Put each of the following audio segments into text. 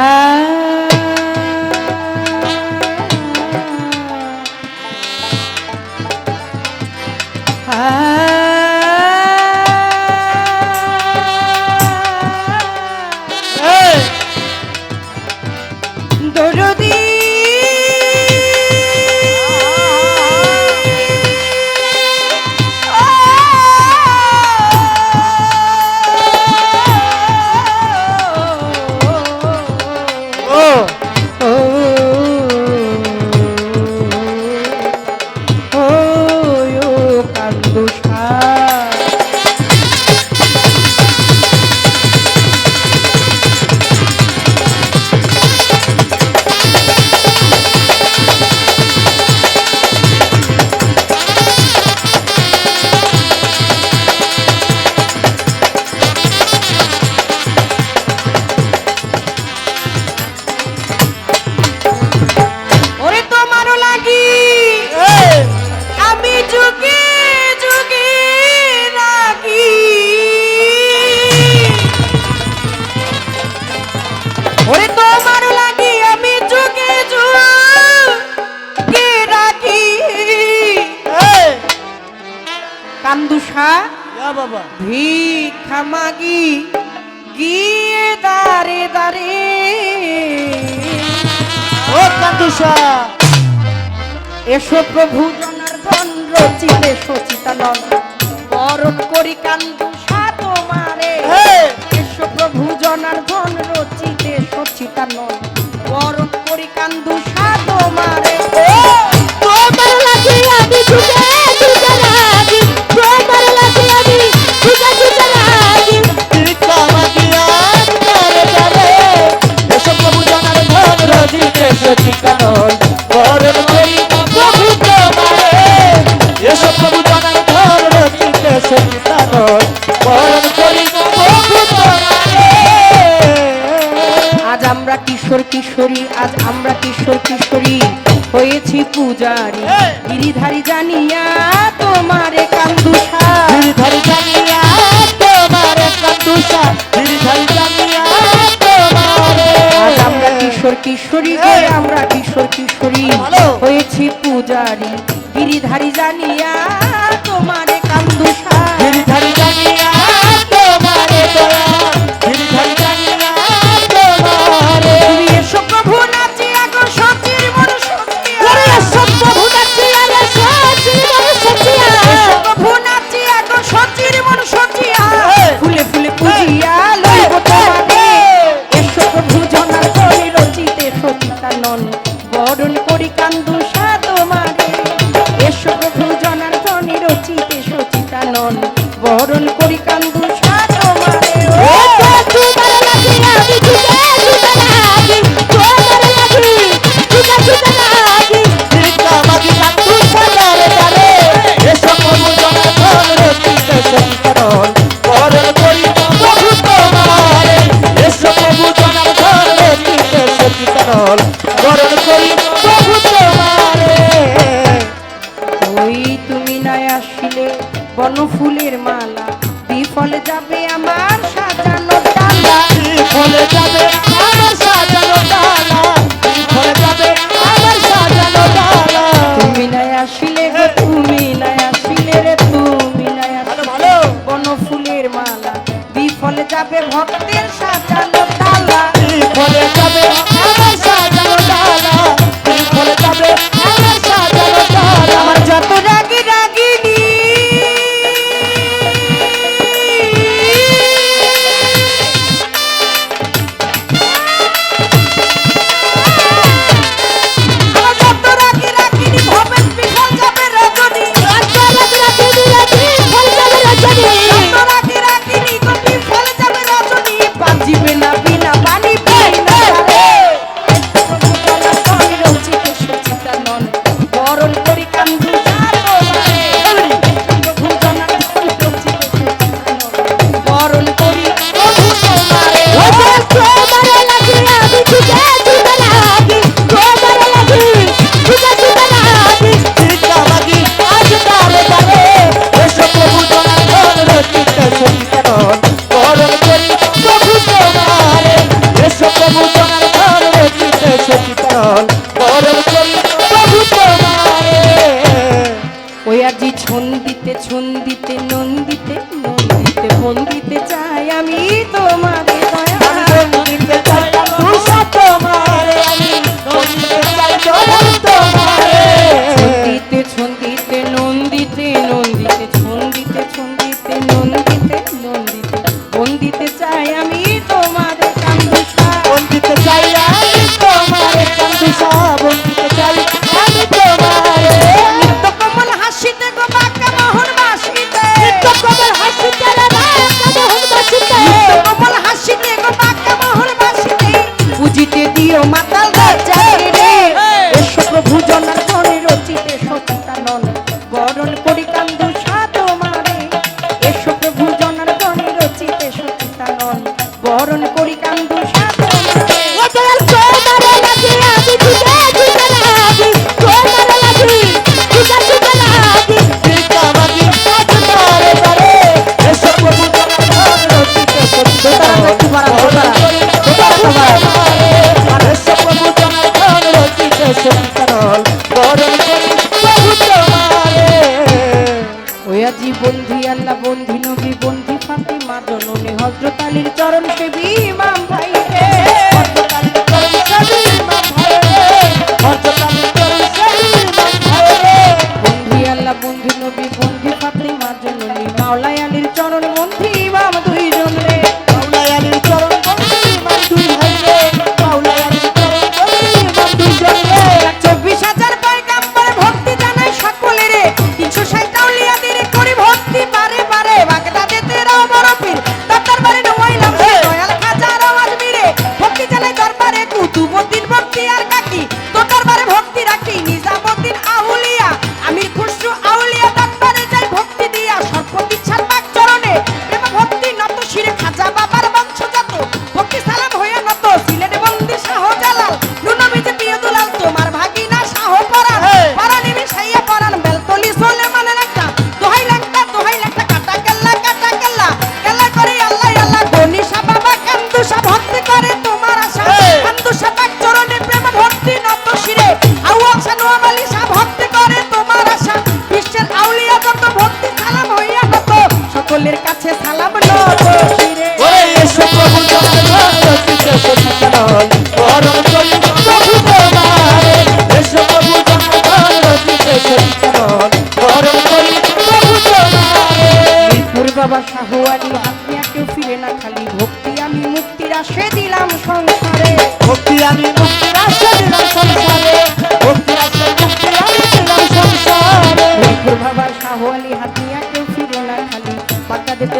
Ah. বাবা। ভিক্ষা মাগি গিয়ে দাঁড়ে দাঁড়ে। ও কান্দুষা এসো প্রভু জনার্দন রচিলে সচিতানন বরণ করি কান্দুষা তোমারে। এসো প্রভু জনার্দন রচিলে সচিতানন আমরা কিশোর কিশোরী আজ আমরা কিশোর কিশোরী। হয়েছি পূজারি। গিরিধারী জানিয়া তোমার আমরা কিশোর কিশোরী হয়েছি পূজারি। গিরিধারী জানিয়া তোমারে বনফুলের মালা বিফল যাবে আমার সাজানো ডালা বিফল যাবে ছন্দ সকলের কাছে সালাম নত শিরে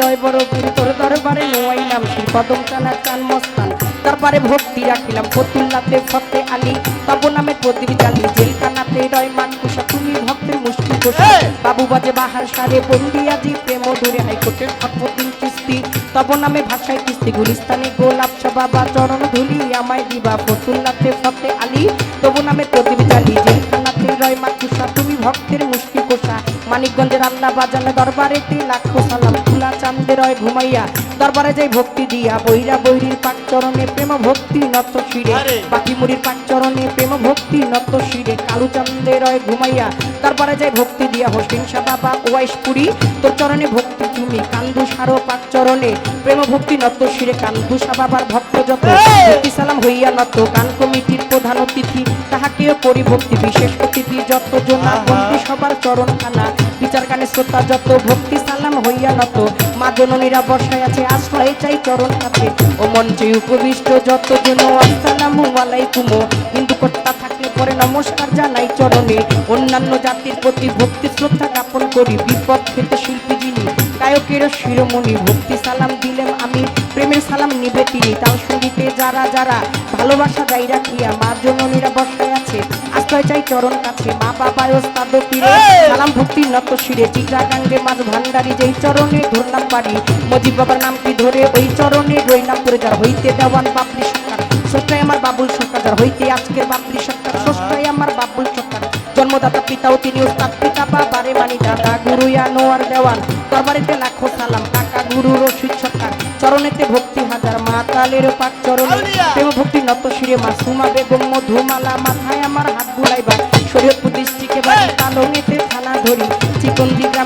রয় বড় পীর তোর দরবারে নোয়াইলাম কদম মস্তান। তারপরে ভক্তি রাখিলাম ফতুল্লাতে ফতে আলী। তব নামে প্রদীপ জালি জেলখানাতে রয় মানকুশা তুমি ভক্তের কোষা। বাবু বাজে বাহার সারে বন্দিয়াজি প্রেম দূরে হাইকোর্টের সর্বদিন কিস্তি। তব নামে ভাষায় কিস্তি গুলিস্তানি গোলাপ বাবা চরণ ধুলি আমায় দিবা ফতুল্লাতে ফতে আলী। তবু নামে প্রদীপ জালি জেলখানাতে রয় তুমি ভক্তের মুষ্টি কোষা। মানিকগঞ্জের আল্লাহ বাজানে দরবারেতে লাখো সালাম। তুলা রয় ঘুমাইয়া দরবারে যাই ভক্তি দিয়া বৈরা বৈরির পাক চরণে প্রেম ভক্তি নত শিরে। আরে! বাকিমুড়ির পাক চরণে প্রেম ভক্তি নত শিরে। কালু চান্দে রয় ঘুমাইয়া তারপরে যাই ভক্তি দিয়া হোসেন শাহ বাবা ওয়াইশপুরি তোর চরণে ভক্তি তুমি কান্দু সারো পাক চরণে প্রেম ভক্তি নত শিরে কান্দু শাহ বাবার ভক্ত যত। ভক্তি সালাম হইয়া নত গান কমিটির প্রধান অতিথি তাহাকেও করি ভক্তি বিশেষ অতিথি যত জনা। বন্দি সবার চরণ খানা বিচার গানে শ্রোতা যত ভক্তি সালাম হইয়া নত। মা জননীরা বসায় আছে, আশ্রয় চাই চরণ কাছে। ও মঞ্চে উপবিষ্ট, যত জন আসসালামু আলাইকুম হিন্দু কর্তা থাকলে পরে নমস্কার জানাই চরণে। অন্যান্য জাতির প্রতি ভক্তি শ্রদ্ধা জ্ঞাপন করি। বিপদ খেতে শিল্পী যিনি, গায়কের শিরোমণি। ভক্তি সালাম দিলেন আমি। প্রেমের সালাম নিবে তিনি। তার সঙ্গীতে যারা যারা ভালোবাসা গাই রাখিয়া মা জননীরা বসায় আছে আশ্রয় চাই চরণ কাছে। মা বাবা ওস্তাদ এই! সালাম ভক্তি নত শিরে। চিত্রা গাঙ্গে মাঝ ভান্ডারি যেই চরণে ধরলাম পারি মজিব বাবার নামটি ধরে ওই চরণে রইলাম করে যার হইতে দেওয়ান বাপরি সরকার ষষ্ঠাই আমার বাবুল সরকার। যার হইতে আজকের বাপরি সরকার ষষ্ঠাই আমার বাবুল জন্মদাতা পিতাও তিনি উস্তাদ পিতা বাবারে মানি দাদা গুরু আনোয়ার দেওয়ান। দরবারেতে লাখো সালাম কাকা গুরু রশিদ সরকার। চরণেতে ভক্তি হাজার মা তালের পাক চরণে! প্রেম ভক্তি নত শিরে মাসুমা বেগম মধুমালা মাথায় আমার হাত বুলাইবা। শরীয়তপুর ডিস্ট্রিক্টে বাড়ি তালঙেতে থানা ধরি। চিকন দিঘা